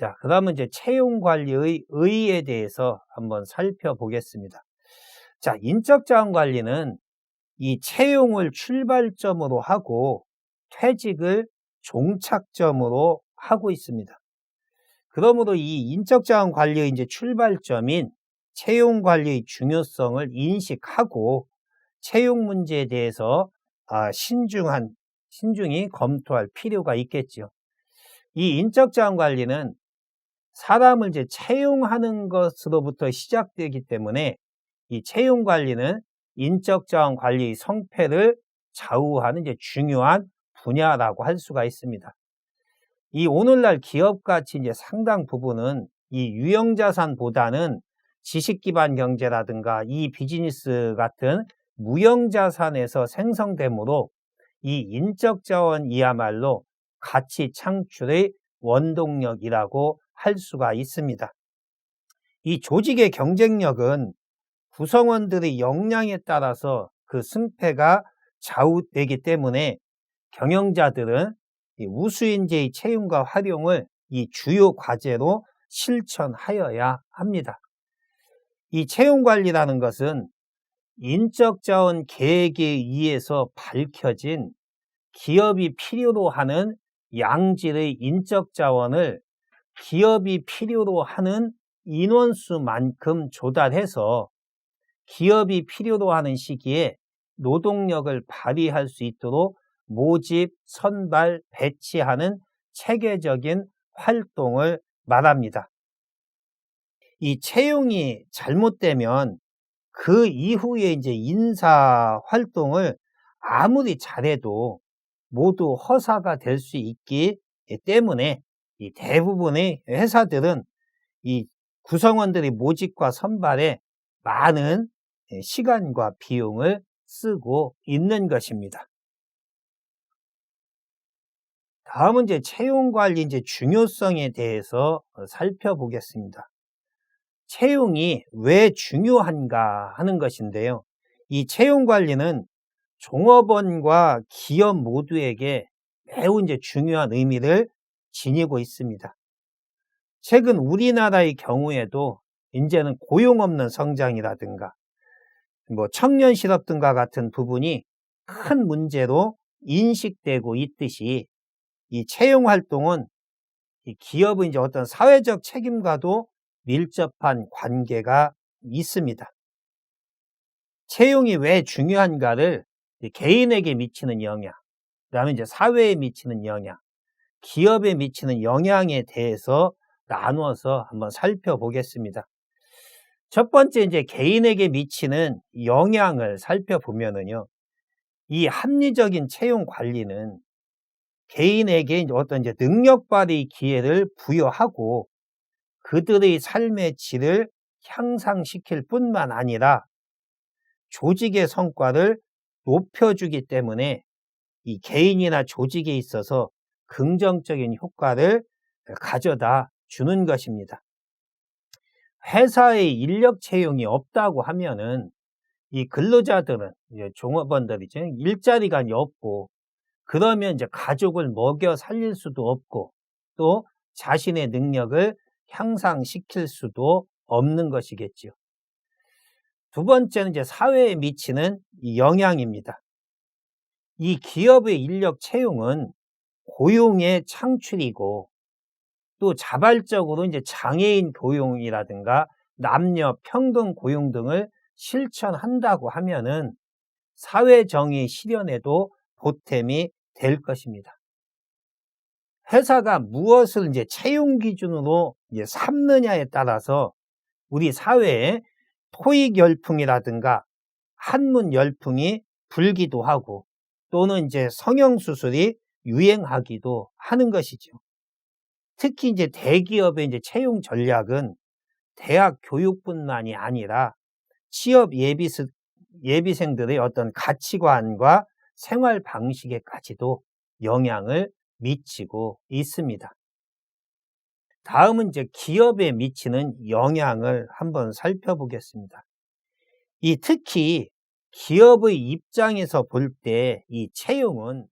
자, 그 다음은 이제 채용 관리의 의의에 대해서 한번 살펴보겠습니다. 자, 인적 자원 관리는 이 채용을 출발점으로 하고 퇴직을 종착점으로 하고 있습니다. 그러므로 이 인적 자원 관리의 이제 출발점인 채용 관리의 중요성을 인식하고 채용 문제에 대해서 아, 신중한 신중히 검토할 필요가 있겠죠. 이 인적 자원 관리는 사람을 이제 채용하는 것으로부터 시작되기 때문에 이 채용 관리는 인적 자원 관리의 성패를 좌우하는 이제 중요한 분야라고 할 수가 있습니다. 이 오늘날 기업 가치 이제 상당 부분은 이 유형 자산보다는 지식 기반 경제라든가 이 비즈니스 같은 무형 자산에서 생성되므로 이 인적 자원이야말로 가치 창출의 원동력이라고 할 수가 있습니다. 이 조직의 경쟁력은 구성원들의 역량에 따라서 그 승패가 좌우되기 때문에 경영자들은 우수인재의 채용과 활용을 이 주요 과제로 실천하여야 합니다. 이 채용 관리라는 것은 인적 자원 계획에 의해서 밝혀진 기업이 필요로 하는 양질의 인적 자원을 기업이 필요로 하는 인원수만큼 조달해서 기업이 필요로 하는 시기에 노동력을 발휘할 수 있도록 모집, 선발, 배치하는 체계적인 활동을 말합니다. 이 채용이 잘못되면 그 이후에 이제 인사 활동을 아무리 잘해도 모두 허사가 될 수 있기 때문에 이 대부분의 회사들은 이 구성원들의 모집과 선발에 많은 시간과 비용을 쓰고 있는 것입니다. 다음은 이제 채용 관리 이제 중요성에 대해서 살펴보겠습니다. 채용이 왜 중요한가 하는 것인데요. 이 채용 관리는 종업원과 기업 모두에게 매우 이제 중요한 의미를 지니고 있습니다. 최근 우리나라의 경우에도 이제는 고용 없는 성장이라든가 뭐 청년 실업 등과 같은 부분이 큰 문제로 인식되고 있듯이 이 채용 활동은 이 기업의 이제 어떤 사회적 책임과도 밀접한 관계가 있습니다. 채용이 왜 중요한가를 개인에게 미치는 영향, 그 다음에 이제 사회에 미치는 영향, 기업에 미치는 영향에 대해서 나누어서 한번 살펴보겠습니다. 첫 번째 이제 개인에게 미치는 영향을 살펴보면은요. 이 합리적인 채용 관리는 개인에게 어떤 이제 능력 발휘 기회를 부여하고 그들의 삶의 질을 향상시킬 뿐만 아니라 조직의 성과를 높여주기 때문에 이 개인이나 조직에 있어서 긍정적인 효과를 가져다 주는 것입니다. 회사의 인력 채용이 없다고 하면은 이 근로자들은 종업원들이죠. 일자리가 없고 그러면 이제 가족을 먹여 살릴 수도 없고 또 자신의 능력을 향상시킬 수도 없는 것이겠지요. 두 번째는 이제 사회에 미치는 영향입니다. 이 기업의 인력 채용은 고용의 창출이고 또 자발적으로 이제 장애인 고용이라든가 남녀 평등 고용 등을 실천한다고 하면은 사회 정의 실현에도 보탬이 될 것입니다. 회사가 무엇을 이제 채용 기준으로 이제 삼느냐에 따라서 우리 사회에 토익 열풍이라든가 한문 열풍이 불기도 하고 또는 이제 성형 수술이 유행하기도 하는 것이죠. 특히 이제 대기업의 이제 채용 전략은 대학 교육뿐만이 아니라 취업 예비 예비생들의 어떤 가치관과 생활 방식에까지도 영향을 미치고 있습니다. 다음은 이제 기업에 미치는 영향을 한번 살펴보겠습니다. 이 특히 기업의 입장에서 볼 때 이 채용은